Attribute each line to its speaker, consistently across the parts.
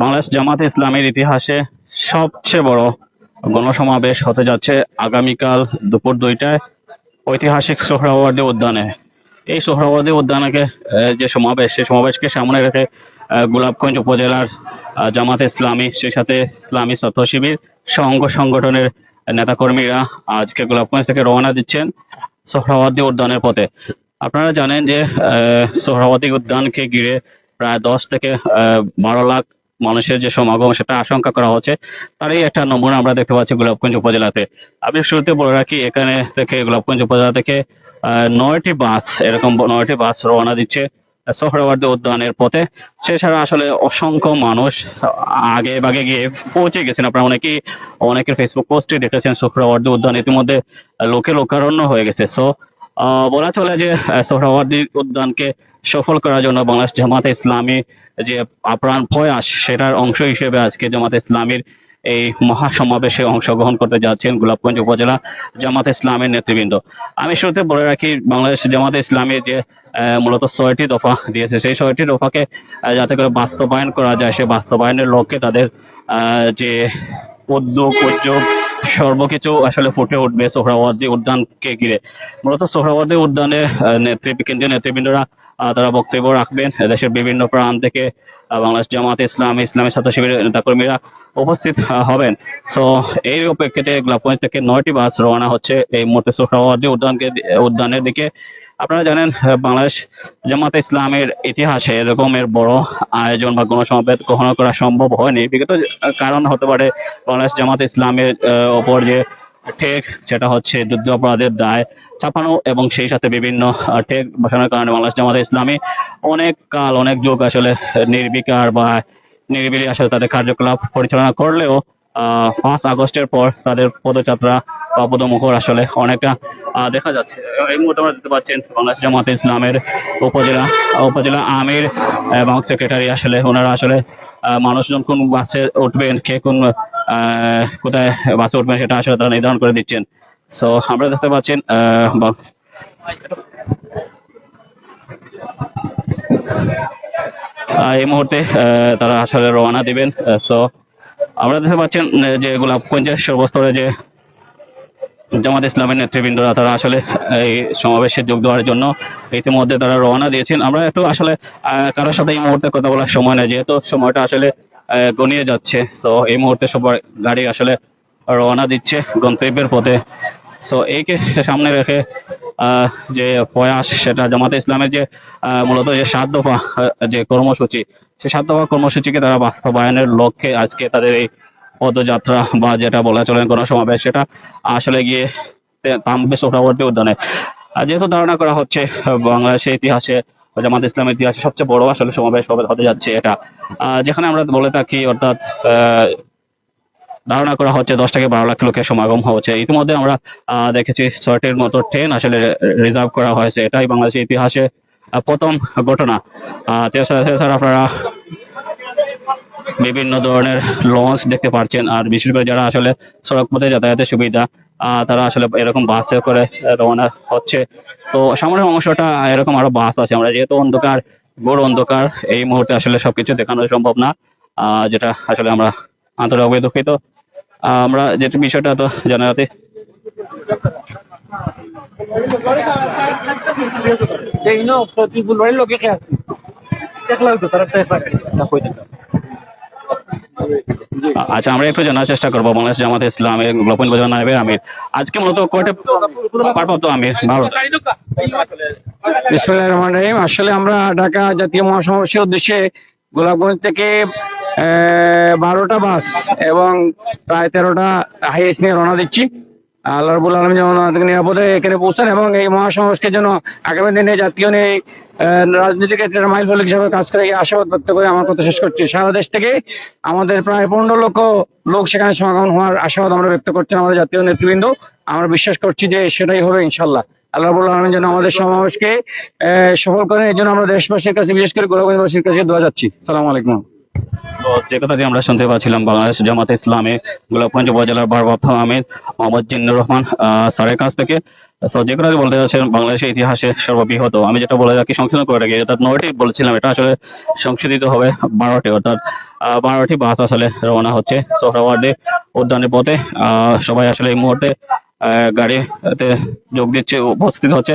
Speaker 1: বাংলাদেশ জামাত ইসলামের ইতিহাসে সবচেয়ে বড় গণসমাবেশ হতে যাচ্ছে আগামীকাল দুপুর দুইটায় ঐতিহাসিক সোহরাওয়ার্দী উদ্যানে। এই সোহরাওয়ার্দী উদ্যানকে যে সমাবেশ, সেই সমাবেশকে সামনে রেখে গোলাপগঞ্জ উপজেলার জামাত ইসলামী, সেই সাথে ইসলামী ছাত্র শিবির, সংঘ সংগঠনের নেতাকর্মীরা আজকে গোলাপগঞ্জ থেকে রওনা দিচ্ছেন সোহরাওয়ার্দী উদ্যানের পথে। আপনারা জানেন যে সোহরাওয়ার্দী উদ্যানকে ঘিরে প্রায় দশ থেকে বারো লাখ মানুষের যে সমাগম, সেটা আশঙ্কা করা হচ্ছে। তারই একটা নমুনা আমরা দেখতে পাচ্ছি গোলাপগঞ্জ উপজেলাতে। আমি শুরুতে বলে রাখি, এখানে থেকে গোলাপগঞ্জ উপজেলা থেকে নয়টি বাস, এরকম নয়টি বাস রওনা দিচ্ছে সোহরাওয়ার্দী উদ্যানের পথে। সেছাড়া আসলে অসংখ্য মানুষ আগে বাগে গিয়ে পৌঁছে গেছেন। আপনারা অনেকেই, অনেকের ফেসবুক পোস্টে দেখেছেন সোহরাওয়ার্দী উদ্যান ইতিমধ্যে লোকে লোকারণ্য হয়ে গেছে। সো বলা চলে যে সোহরাওয়ার্দী উদ্যানকে সফল করার জন্য বাংলাদেশ জামাতে ইসলামী যে আপ্রাণ প্রয়াস, সেটার অংশ হিসেবে আজকে জামাতে ইসলামীর এই মহাসমাবেশে অংশগ্রহণ করতে যাচ্ছেন গোলাপগঞ্জ উপজেলা জামাত ইসলামের নেতৃবৃন্দ। আমি শুরুতে বলে রাখি, বাংলাদেশ জামাতে ইসলামের যে মূলত ছয়টি দফা দিয়েছে, সেই ছয়টি দফাকে যাতে করে বাস্তবায়ন করা যায়, সে বাস্তবায়নের লক্ষ্যে তাদের যে উদ্যোগ উদ্যোগ সর্বকিছু আসলে ফুটে উঠবে সোহরাওয়ার্দী উদ্যানকে ঘিরে। মূলত সোহরাওয়ার্দী উদ্যানে নেতৃত্ব নেতৃ কেন্দ্রীয় নেতৃবৃন্দরা তারা বক্তব্য রাখবেন। দেশের বিভিন্ন প্রান্ত থেকে বাংলাদেশ জামাত ইসলাম, ইসলামী ছাত্র শিবিরের নেতাকর্মীরা উপস্থিত হবেন। তো এই প্রেক্ষিতে গোলাপগঞ্জ থেকে নয়টি বাস রওনা হচ্ছে এই মুহূর্তে সোহরাওয়ার্দী উদ্যানকে, উদ্যানের দিকে। আপনারা জানেন বাংলাদেশ জামাত ইসলামের ইতিহাসে এরকমের বড় আয়োজন বা গণসমাবেশ কখনো করা সম্ভব হয়নি। বিগত কারণ হতে পারে বাংলাদেশ জামাত ইসলামের ওপর যে ঠেক, সেটা হচ্ছে যুদ্ধ অপরাধের দায় চাপানো এবং সেই সাথে বিভিন্ন ঠেক বসানোর কারণে বাংলাদেশ জামাত ইসলামী অনেক কাল, অনেক যুগ আসলে নির্বিকার বা নিরিবিলি আসলে তাদের কার্যকলাপ পরিচালনা করলেও পাঁচ আগস্টের পর তাদের পদযাত্রা বা পদমুখর আসলে অনেকটা দেখা যাচ্ছে। এই মুহূর্তে আমরা দেখতে পাচ্ছেন বাংলাদেশ জামাত ইসলামের উপজেলা উপজেলা আমির এবং সেক্রেটারি আসলে ওনারা আসলে মানুষজন কোন বাসে উঠবেন, কে কোন কোথায় বাসে উঠবেন সেটা আসলে তারা নির্ধারণ করে দিচ্ছেন। তো আমরা দেখতে পাচ্ছেন এই মুহূর্তে তারা আসলে রওনা দিবেন। তো আমরা দেখতে পাচ্ছেন যে গোলাপগঞ্জের সর্বস্তরে যে জামাত ইসলামের নেতৃবৃন্দরা, তারা আসলে এই সমাবেশে যোগ দেওয়ার জন্য ইতিমধ্যে তারা রওনা দিয়েছেন। আমরা একটু আসলে কারোর সাথে এই মুহূর্তে কথা বলার সময় নেই, যেহেতু সময়টা আসলে গনিয়ে যাচ্ছে, তো এই মুহূর্তে সবার গাড়ি আসলে রওনা দিচ্ছে গন্তব্যের পথে। তো এইকে সামনে রেখে যে প্রয়াস সেটা জামাতে ইসলামের যে মূলত যে সাত দফা যে কর্মসূচি সেই সাত দফা কর্মসূচিকে তারা বাস্তবায়নের লক্ষ্যে আজকে তাদের এই পদযাত্রা বা যেটা বলা চলে গণসমাবেশ, সেটা আসলে গিয়ে তে- থামবে সোহরাওয়ার্দী উদ্যানে। যেহেতু ধারণা করা হচ্ছে বাংলাদেশের ইতিহাসে জামাত ইসলামের ইতিহাসে সবচেয়ে বড় আসলে সমাবেশ হতে যাচ্ছে এটা। যেখানে আমরা বলে থাকি, অর্থাৎ ধারণা করা হচ্ছে দশ থেকে বারো লাখ লোকের সমাগম হচ্ছে। ইতিমধ্যে আমরা দেখেছি ছয়টির মতো ট্রেন আসলে রিজার্ভ করা হয়েছে। এটাই বাংলাদেশের ইতিহাসে প্রথম ঘটনা। এছাড়া আপনারা বিভিন্ন ধরনের লঞ্চ দেখতে পাচ্ছেন আর বিশেষ করে যারা আসলে সড়ক পথে যাতায়াতের সুবিধা তারা আসলে এরকম বাসে করে রওনা হচ্ছে। তো সামনের অংশটা এরকম আরও বাস আছে। আমরা যেহেতু অন্ধকার, ঘোর অন্ধকার, এই মুহূর্তে আসলে সবকিছু দেখানো সম্ভব না। যেটা আসলে আমরা আন্তরিকভাবে দুঃখিত। আমরা যেটা বিষয়টা তো জানাতে আচ্ছা আমরা একটু জানার চেষ্টা করব। বাংলাদেশ জামাত ইসলাম গোলাপগঞ্জ বাজার নাইবের আমির। আজকে মূলত কয়টা পারপাত আমির? ভারত।
Speaker 2: আসলে আমরা ঢাকা জাতীয় মহাসমাবেশের উদ্দেশ্যে গোলাপগঞ্জ থেকে বারোটা বাস এবং প্রায় তেরোটা হাইয়েস্ট নিয়ে রওনা দিচ্ছি। আল্লাহ রবুল আলম যেমন নিরাপদে এখানে পৌঁছান এবং এই মহাসমাবেশকে যেন আগামী দিনে জাতীয় নিয়ে রাজনীতিকে মাইল ফলক হিসাবে কাজ করে আশাবাদ ব্যক্ত করে আমার কথা শেষ করছি। সারা দেশ থেকে আমাদের প্রায় পনেরো লক্ষ লোক সেখানে সমাগম হওয়ার আশাবাদ আমরা ব্যক্ত করছি আমাদের জাতীয় নেতৃবৃন্দ। আমরা বিশ্বাস করছি যে সেটাই হবে ইনশাল্লাহ আল্লাহ রাব্বুল আলমিন যেন আমাদের সমাবেশকে সফল করেন, এই জন্য আমরা দেশবাসীর কাছে, বিশেষ করে গোলাগঞ্জবাসীর কাছে দোয়া যাচ্ছি। সালাম আলাইকুম।
Speaker 1: যে কথাটি আমরা শুনতে পাচ্ছিলাম, বাংলাদেশ জামাত ইসলামে গোলাপগঞ্জ উপজেলার আমির মোহাম্মদ জিন্নুর রহমান স্যারের কাছ থেকে। তো যে বলতে বাংলাদেশের ইতিহাসে সর্ববৃহৎ। আমি যেটা বলে রাখি সংশোধন করে রাখি, অর্থাৎ নয়টি এটা আসলে সংশোধিত হবে বারোটি, অর্থাৎ বারোটি বাস আসলে রওনা হচ্ছে সোহরাওয়ার্দী উদ্যানের পথে। সবাই আসলে এই মুহূর্তে গাড়িতে যোগ দিচ্ছে, উপস্থিত হচ্ছে।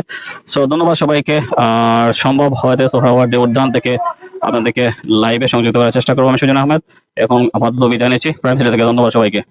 Speaker 1: সো ধন্যবাদ সবাইকে। আর সম্ভব হয়তো সোহরাওয়ার্দী উদ্যান থেকে আপনাদেরকে লাইভে সংযুক্ত করার চেষ্টা করব আমি সুজন আহমেদ। এখন আপাতত বিদায় নিচ্ছি। প্রাইম থেকে ধন্যবাদ সবাইকে।